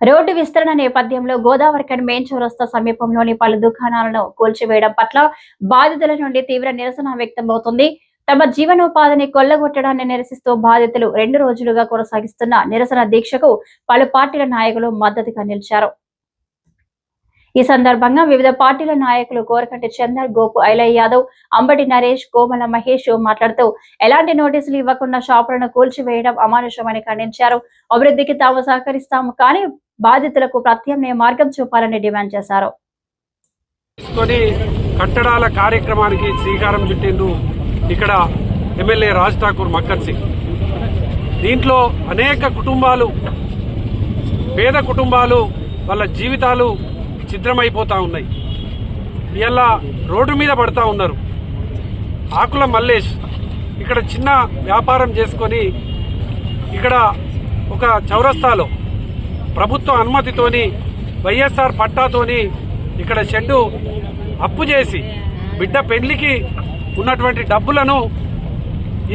Road విస్తరణ నేపథ్యంలో గోదావరికన్ main చౌరస్తా సమీపంలోని పలు దుకాణాలను కూల్చివేయడం పట్ల బాధితుల నుండి తీవ్ర నిరసన వ్యక్తమవుతుంది. తమ జీవనోపాధిని కొల్లగొట్టడాన్ని నిరసిస్తూ బాధితులు రెండు రోజులుగా కొనసాగిస్తున్న నిరసన దీక్షకు పలు పార్టీల నాయకులు మద్దతుగా నిలిచారు. ఈ సందర్భంగా వివిధ పార్టీల నాయకులు కోరకంటి చందర్ గోపు ఐలయ్య యాదవ్ అంబటి నరేష్ కోమల మహేష్ మాట్లాడుతూ ఎలాంటి నోటీసులు ఇవ్వకుండా షాపులను కూల్చివేయడం అమానుషమని ఖండించారు. అభివృద్ధికి తాము సహకరిస్తాము కానీ బాధితులకు ప్రత్యామ్నాయ మార్గం చూపాలని డిమాండ్ చేశారు. తీసుకొని కట్టడాల కార్యక్రమానికి శ్రీకారం చుట్టిండు ఇక్కడ ఎమ్మెల్యే రాజ్ ఠాకూర్ మక్కన్ సింగ్. దీంట్లో అనేక కుటుంబాలు పేద కుటుంబాలు వాళ్ళ జీవితాలు ఛిద్రమైపోతా ఉన్నాయి. ఇలా రోడ్డు మీద పడతా ఉన్నారు. ఆకుల మల్లేష్ ఇక్కడ చిన్న వ్యాపారం చేసుకొని ఇక్కడ ఒక చౌరస్తాలో ప్రభుత్వ అనుమతితోని వైఎస్ఆర్ పట్టాతోని ఇక్కడ షెడ్డు అప్పు చేసి బిడ్డ పెళ్ళికి ఉన్నటువంటి డబ్బులను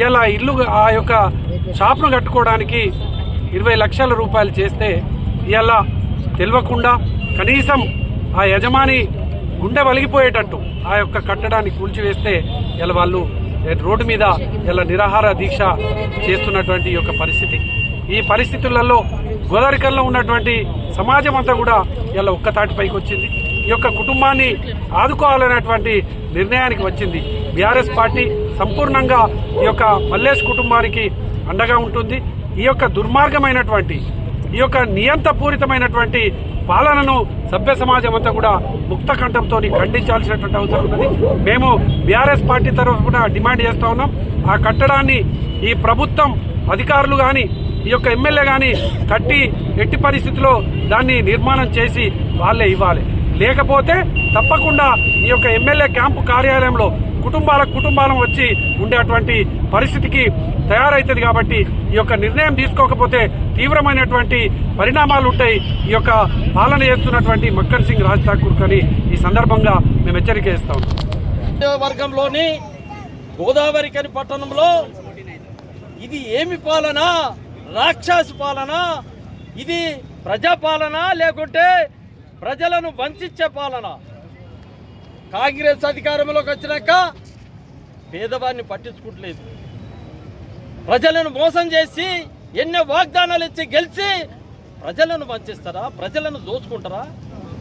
ఇలా ఇల్లు ఆ యొక్క షాప్ను కట్టుకోవడానికి ఇరవై లక్షల రూపాయలు చేస్తే ఇలా తెలియకుండా కనీసం ఆ యజమాని గుండె వలిగిపోయేటట్టు ఆ యొక్క కట్టడాన్ని కూల్చివేస్తే ఇలా వాళ్ళు రోడ్డు మీద ఇలా నిరాహార దీక్ష చేస్తున్నటువంటి ఈ యొక్క పరిస్థితి. ఈ పరిస్థితులలో గోదావరికల్లో ఉన్నటువంటి సమాజం అంతా కూడా ఇలా ఒక్కతాటిపైకి వచ్చింది. ఈ యొక్క కుటుంబాన్ని ఆదుకోవాలనేటువంటి నిర్ణయానికి వచ్చింది. బీఆర్ఎస్ పార్టీ సంపూర్ణంగా ఈ యొక్క మల్లేష్ కుటుంబానికి అండగా ఉంటుంది. ఈ యొక్క దుర్మార్గమైనటువంటి ఈ యొక్క నియంతపూరితమైనటువంటి పాలనను సభ్య సమాజం అంతా కూడా ముక్త కంఠంతో ఖండించాల్సినటువంటి అవసరం ఉన్నది. మేము బీఆర్ఎస్ పార్టీ తరఫున డిమాండ్ చేస్తూ ఉన్నాం. ఆ కట్టడాన్ని ఈ ప్రభుత్వం అధికారులు కానీ ఈ యొక్క ఎమ్మెల్యే కానీ కట్టి ఎట్టి పరిస్థితిలో దాన్ని నిర్మాణం చేసి వాళ్ళే ఇవ్వాలి. లేకపోతే తప్పకుండా ఈ యొక్క ఎమ్మెల్యే క్యాంపు కార్యాలయంలో కుటుంబాల కుటుంబాలం వచ్చి ఉండేటువంటి పరిస్థితికి తయారవుతుంది కాబట్టి ఈ యొక్క నిర్ణయం తీసుకోకపోతే తీవ్రమైనటువంటి పరిణామాలు ఉంటాయి. ఈ యొక్క పాలన చేస్తున్నటువంటి మక్కర్ సింగ్ రాజ్ ఠాకూర్ అని ఈ సందర్భంగా మేము హెచ్చరిక ఇస్తాం వర్గంలోని గోదావరి కని పట్టణంలో ఇది ఏమి పాలన? రాక్షసు పాలన ఇది ప్రజాపాలన లేకుంటే ప్రజలను వంచే పాలన. కాంగ్రెస్ అధికారంలోకి వచ్చినాక పేదవాడిని పట్టించుకుంటలేదు ప్రజలను మోసం చేసి ఎన్నో వాగ్దానాలు ఇచ్చి గెలిచి ప్రజలను వంచిస్తారా? ప్రజలను దోచుకుంటారా?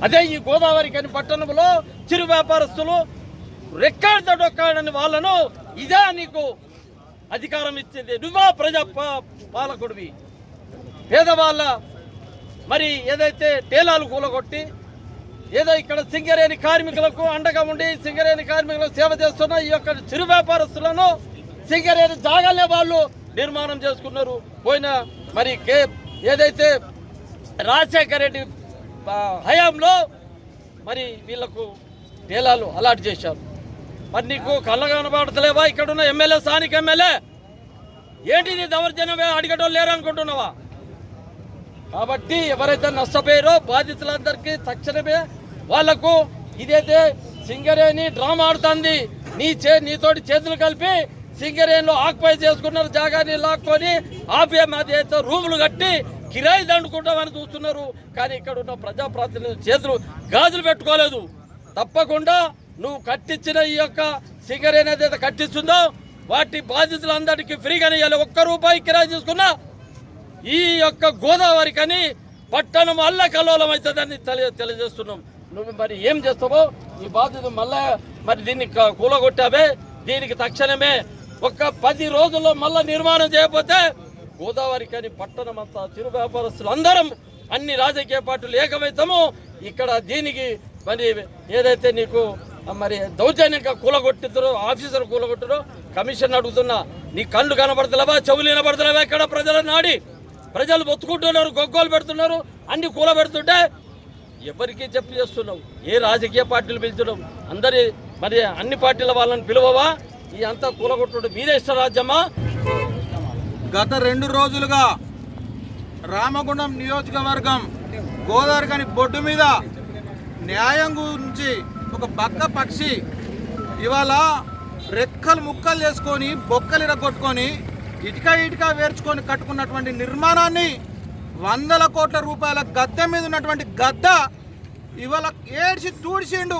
అదే ఈ గోదావరి కాని పట్టణంలో చిరు వ్యాపారస్తులు రెక్కాడితో డొక్కాడని వాళ్ళను ఇదే నీకు అధికారం ఇచ్చింది. నువ్వా ప్రజా పా- పాలకుడివి? పేదవాళ్ళ మరి ఏదైతే టేలాలు కూలగొట్టి ఏదో ఇక్కడ సింగరేణి కార్మికులకు అండగా ఉండి సింగరేణి కార్మికులకు సేవ చేస్తున్న ఈ యొక్క చిరు వ్యాపారస్తులను సింగరేణి జాగాలనే వాళ్ళు నిర్మాణం చేసుకున్నారు. పోయిన మరి కే ఏదైతే రాజశేఖర రెడ్డి హయాంలో మరి వీళ్ళకు టేలాలు అలాట్ చేశారు. మరి నీకు కళ్ళ కనబడతలేవా ఇక్కడ ఉన్న ఎమ్మెల్యే స్థానిక ఎమ్మెల్యే? ఏంటి నీ దౌర్జన్యం? అడిగటోళ్ళు లేరు అనుకుంటున్నావా? కాబట్టి ఎవరైతే నష్టపోయారో బాధితులందరికీ తక్షణమే వాళ్ళకు ఇదైతే సింగరేణి డ్రామా ఆడుతుంది. నీ చే నీతోటి చేతులు కలిపి సింగరేణిలో ఆక్యుపై చేసుకున్నారు జాగాన్ని లాక్కొని ఆపే అదైతే రూములు కట్టి కిరాయి దండుకుంటామని చూస్తున్నారు. కానీ ఇక్కడ ఉన్న ప్రజాప్రతినిధులు చేతులు గాజులు పెట్టుకోలేదు. తప్పకుండా నువ్వు కట్టించిన ఈ యొక్క సింగరేణి ఏదైతే కట్టిస్తుందో వాటి బాధితులందరికీ ఫ్రీగానే ఇవ్వాలి ఒక్క రూపాయి కిరాయి తీసుకున్నా ఈ యొక్క గోదావరి కానీ పట్టణం అల్ల కల్లోలం అవుతుందని తెలియ తెలియజేస్తున్నాం. నువ్వు మరి ఏం చేస్తావో ఈ బాధ్యత మళ్ళా మరి దీన్ని కూలగొట్టావే? దీనికి తక్షణమే ఒక పది రోజుల్లో మళ్ళా నిర్మాణం చేయకపోతే గోదావరి కానీ పట్టణం అంతా చిరు వ్యాపారస్తులు అందరం అన్ని రాజకీయ పార్టీలు ఏకమవుతాము. ఇక్కడ దీనికి మరి ఏదైతే నీకు మరి దౌర్జన్యంగా కూలగొట్టిద్దరు ఆఫీసర్ కూలగొట్టరు. కమిషన్ అడుగుతున్నా నీ కళ్ళు కనబడతలేవా? చెవులు వినబడతలేవా? ఇక్కడ ప్రజలను నాడి? ప్రజలు బొత్తుకుంటున్నారు గొగ్గోలు పెడుతున్నారు అన్ని కూల పెడుతుంటే ఎవరికి చెప్పి చేస్తున్నావు? ఏ రాజకీయ పార్టీలు పిలుచున్నావు అందరి మరి అన్ని పార్టీల వాళ్ళని పిలువవా? ఈ అంతా కూలగొట్టుడు మీరే ఇష్టరాజ్యమా? గత రెండు రోజులుగా రామగుండం నియోజకవర్గం గోదావరి కాని బొడ్డు మీద న్యాయం గురించి ఒక బక్క పక్షి ఇవాళ రెక్కలు ముక్కలు చేసుకొని బొక్కలు ఇరగొట్టుకొని ఇటుక ఇటుక వేర్చుకొని కట్టుకున్నటువంటి నిర్మాణాన్ని వందల కోట్ల రూపాయల గద్దె మీద ఉన్నటువంటి గద్ద ఇవాళ ఏడ్చి తూడిచిండు.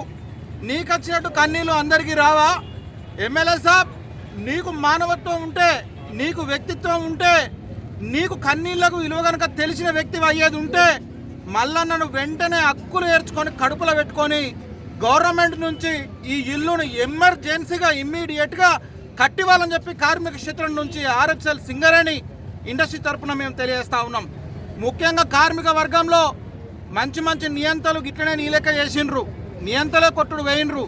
నీకు వచ్చినట్టు కన్నీళ్ళు అందరికీ రావా? ఎమ్మెల్యే సాబ్ నీకు మానవత్వం ఉంటే నీకు వ్యక్తిత్వం ఉంటే నీకు కన్నీళ్ళకు విలువ కనుక తెలిసిన వ్యక్తి అయ్యేది ఉంటే మళ్ళా నన్ను వెంటనే హక్కులు ఏర్చుకొని కడుపులో పెట్టుకొని గవర్నమెంట్ నుంచి ఈ ఇల్లును ఎమర్జెన్సీగా ఇమ్మీడియట్గా కట్టివ్వాలని చెప్పి కార్మిక క్షేత్రం నుంచి ఆర్ఎఫ్ఎల్ సింగరేణి ఇండస్ట్రీ తరఫున మేము తెలియజేస్తా ఉన్నాం. ముఖ్యంగా కార్మిక వర్గంలో మంచి మంచి నియంతలు గిట్లనే నీలెక్క చేసిండ్రు. నియంతలే కొట్టుడు వేయిండ్రు.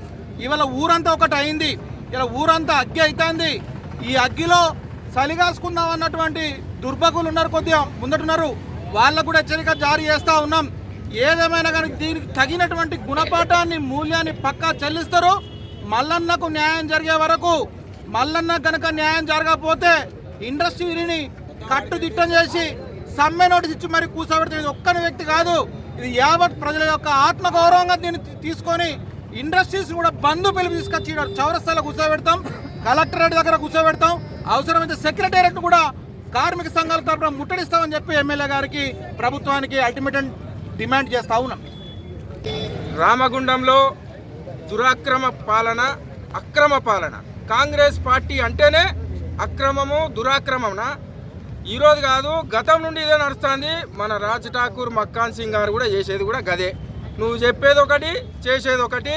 ఇవాళ ఊరంతా ఒకటి అయింది. ఇలా ఊరంతా అగ్గి అవుతుంది ఈ అగ్గిలో చలిగాసుకుందాం అన్నటువంటి దుర్భగులు ఉన్నారు కొద్దిగా ముందటున్నారు. వాళ్ళకు కూడా హెచ్చరిక జారీ చేస్తూ ఉన్నాం. ఏదేమైనా కానీ దీనికి తగినటువంటి గుణపాఠాన్ని మూల్యాన్ని పక్కా చెల్లిస్తారు. మల్లన్నకు న్యాయం జరిగే వరకు మల్లన్న కనుక న్యాయం జరగకపోతే ఇండస్ట్రీని కట్టుదిట్టం చేసి సమ్మె నోటీస్ ఇచ్చి మరి కూర్చోబెడితే ఇది ఒక్కని వ్యక్తి కాదు. ఇది యావత్ ప్రజల యొక్క ఆత్మగౌరవంగా దీన్ని తీసుకొని ఇండస్ట్రీస్ కూడా బంధు పిలుపు తీసుకొచ్చి చౌరస్తాలో కూర్చోబెడతాం కలెక్టరేట్ దగ్గర కూర్చోబెడతాం అవసరమైతే సెక్రటేరియట్ కూడా కార్మిక సంఘాల తరఫున ముట్టడిస్తామని చెప్పి ఎమ్మెల్యే గారికి ప్రభుత్వానికి అల్టిమేట్ డిమాండ్ చేస్తా ఉన్నాం. రామగుండంలో దురాక్రమ పాలన అక్రమ పాలన. కాంగ్రెస్ పార్టీ అంటేనే అక్రమము దురాక్రమమున? ఈరోజు కాదు గతం నుండి ఇదే నడుస్తుంది. మన రాజ్ ఠాకూర్ మక్కాన్ సింగ్ గారు కూడా చేసేది కూడా గదే. నువ్వు చెప్పేది ఒకటి చేసేది ఒకటి.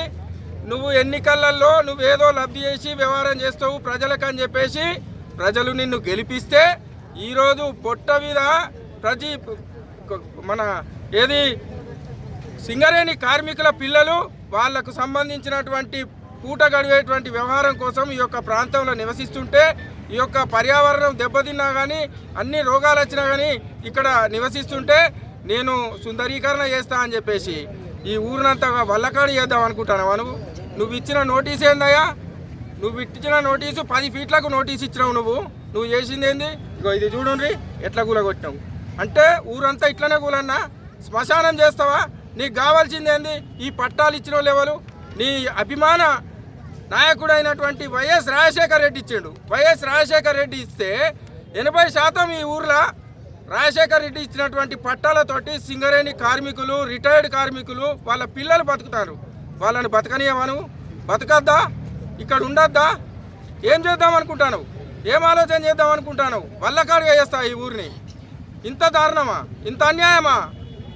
నువ్వు ఎన్నికలలో నువ్వేదో లబ్ధి చేసి వ్యవహారం చేస్తావు ప్రజలకని చెప్పేసి ప్రజలు నిన్ను గెలిపిస్తే ఈరోజు పొట్ట మీద ప్రతి మన ఏది? సింగరేణి కార్మికుల పిల్లలు వాళ్ళకు సంబంధించినటువంటి పూట గడివేటువంటి వ్యవహారం కోసం ఈ యొక్క ప్రాంతంలో నివసిస్తుంటే ఈ యొక్క పర్యావరణం దెబ్బతిన్నా కానీ అన్ని రోగాలు వచ్చినా కానీ ఇక్కడ నివసిస్తుంటే నేను సుందరీకరణ చేస్తా అని చెప్పేసి ఈ ఊరినంతా వల్లకాడు చేద్దాం అనుకుంటాను నువ్వు? నువ్వు ఇచ్చిన నోటీస్ ఏందయ్యా? నువ్వు ఇచ్చిన నోటీసు పది ఫీట్లకు నోటీస్ ఇచ్చినావు నువ్వు. నువ్వు చేసింది ఏంది ఇగో ఇది చూడండి ఎట్లా కూలగొట్టినావు? అంటే ఊరంతా ఇట్లనే కూలన్నా? శ్మశానం చేస్తావా? నీకు కావాల్సింది ఏంది? ఈ పట్టాలు ఇచ్చిన వాళ్ళు నీ అభిమాన నాయకుడైనటువంటి వైఎస్ రాజశేఖర్ రెడ్డి ఇచ్చాడు. వైఎస్ రాజశేఖర్ రెడ్డి ఇస్తే ఎనభై శాతం ఈ ఊర్లో రాజశేఖర్ రెడ్డి ఇచ్చినటువంటి పట్టాలతోటి సింగరేణి కార్మికులు రిటైర్డ్ కార్మికులు వాళ్ళ పిల్లలు బతుకుతారు. వాళ్ళని బతకనియమను. బతకద్దా? ఇక్కడ ఉండొద్దా? ఏం చేద్దాం అనుకుంటాను ఏం ఆలోచన చేద్దాం అనుకుంటాను వల్లకాడుగా వేస్తా ఈ ఊరిని? ఇంత దారుణమా? ఇంత అన్యాయమా?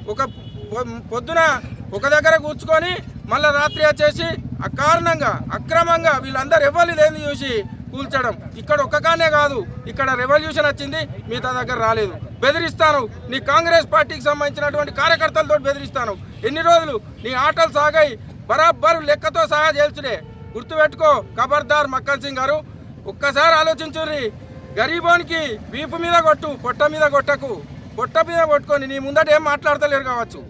ఒక పొ- పొద్దున ఒక దగ్గర కూర్చుకొని మళ్ళీ రాత్రి వచ్చేసి కారణంగా అక్రమంగా వీళ్ళందరూ ఎవరు చూసి కూల్చడం. ఇక్కడ ఒక్కగానే కాదు ఇక్కడ రెవల్యూషన్ వచ్చింది మిగతా దగ్గర రాలేదు. బెదిరిస్తాను నీ కాంగ్రెస్ పార్టీకి సంబంధించినటువంటి కార్యకర్తలతో బెదిరిస్తాను. ఎన్ని రోజులు నీ ఆటలు సాగాయి బరాబరు లెక్కతో సహా చేల్చుడే గుర్తుపెట్టుకో ఖబర్దార్ మక్కన్ సింగ్ గారు. ఒక్కసారి ఆలోచించుర్రి గరీబోనికి వీపు మీద కొట్టు పొట్ట మీద కొట్టకు. పొట్ట మీద కొట్టుకొని నీ ముందట ఏం మాట్లాడతలేరు కావచ్చు.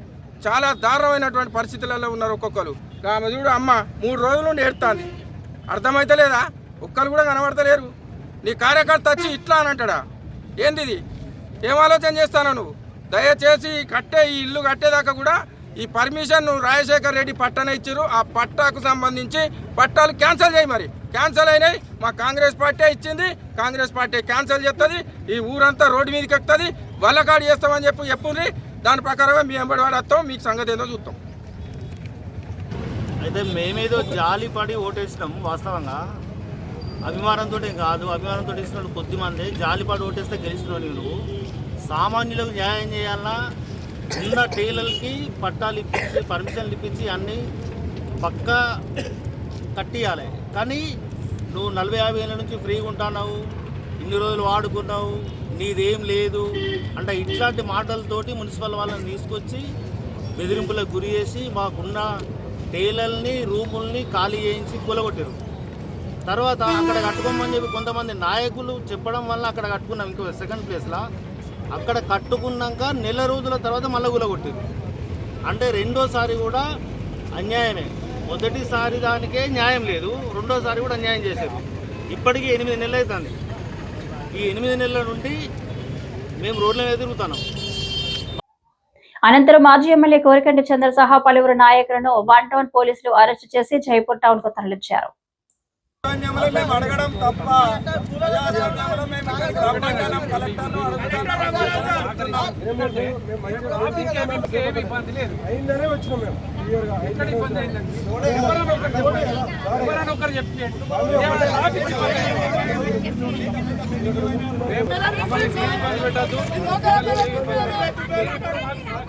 చాలా దారుణమైనటువంటి పరిస్థితులలో ఉన్నారు ఒక్కొక్కరు. ఆమె చూడు అమ్మ మూడు రోజుల నుండి ఏడుతుంది. అర్థమైతలేదా? ఒక్కరు కూడా కనబడతలేరు. నీ కార్యకర్త వచ్చి ఇట్లా అని అంటాడా? ఏంది ఇది ఏం ఆలోచన చేస్తాను నువ్వు? దయచేసి కట్టే ఈ ఇల్లు కట్టేదాకా కూడా ఈ పర్మిషన్ నువ్వు రాజశేఖర్ రెడ్డి పట్టణ ఇచ్చారు ఆ పట్టాకు సంబంధించి పట్టాలు క్యాన్సిల్ చేయి మరి. క్యాన్సిల్ అయినాయి. మా కాంగ్రెస్ పార్టీ ఇచ్చింది. కాంగ్రెస్ పార్టీ క్యాన్సిల్ చేస్తుంది ఈ ఊరంతా రోడ్డు మీదకి ఎక్కుతుంది. వల్లకాడు చేస్తామని చెప్పి చెప్పుర్రి దాని ప్రకారమే మీ ఎంబడి వాడు వస్తాం మీకు సంగతి ఏదో చూస్తాం. అయితే మేమేదో జాలి పడి ఓటేసినాం వాస్తవంగా. అభిమానంతో కాదు అభిమానంతో ఇచ్చిన వాళ్ళు కొద్ది మంది జాలిపడి ఓటేస్తే గెలిచిన నువ్వు సామాన్యులకు న్యాయం చేయాలన్నా ఉన్న టైలర్కి పట్టాలు ఇప్పించి పర్మిషన్లు ఇప్పించి అన్నీ పక్కా కట్టియాలి. కానీ నువ్వు నలభై యాభై ఏళ్ళ నుంచి ఫ్రీగా ఉంటున్నావు ఇన్ని రోజులు వాడుకున్నావు నీదేం లేదు అంటే ఇట్లాంటి మాటలతోటి మున్సిపల్ వాళ్ళని తీసుకొచ్చి బెదిరింపులకు గురి చేసి మాకున్న టైలర్ని రూముల్ని ఖాళీ చేయించి కూలగొట్టారు తర్వాత అక్కడ కట్టుకోమని చెప్పి కొంతమంది నాయకులు చెప్పడం వల్ల అక్కడ కట్టుకున్నాం ఇంకో సెకండ్ ప్లేస్లో అక్కడ కట్టుకున్నాక నెల రోజుల తర్వాత మళ్ళీ కూలగొట్టారు అంటే రెండోసారి కూడా అన్యాయమే. మొదటిసారి దానికే న్యాయం లేదు. రెండోసారి కూడా అన్యాయం చేశారు. ఇప్పటికీ ఎనిమిది నెలలు అవుతుంది ఈ ఎనిమిది నెలల నుండి మేము రోడ్ల మీద తిరుగుతున్నాం. అనంతరం మాజీ ఎమ్మెల్యే కోరికంటి చంద్ర సహా పలువురు నాయకులను వన్ టౌన్ పోలీసులు అరెస్టు చేసి జైపూర్ టౌన్కు తరలించారు. మేము అడగడం తప్ప ప్రజాస్వామ్యంలో మేము ఇక్కడికి రమ్మన్నాం, కలెక్టర్ను అడుగుతున్నాం. ట్రాఫిక్ ఏమి ఇంకేమి ఇబ్బంది లేదు ఎక్కడ ఇబ్బంది అయిందండి ఎవరైనా ఒకరు చెప్పండి. ఎవరైనా ఒకరు చెప్పండి ఏమైనా ట్రాఫిక్ ఇబ్బంది అయిందా? మమ్మల్ని ఏమి ఇబ్బంది పెట్టద్దు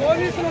పోలీసులు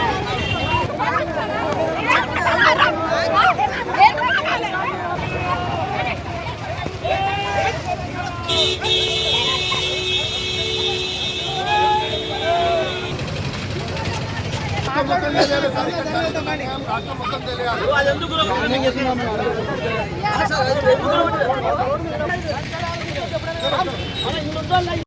ఎందుకు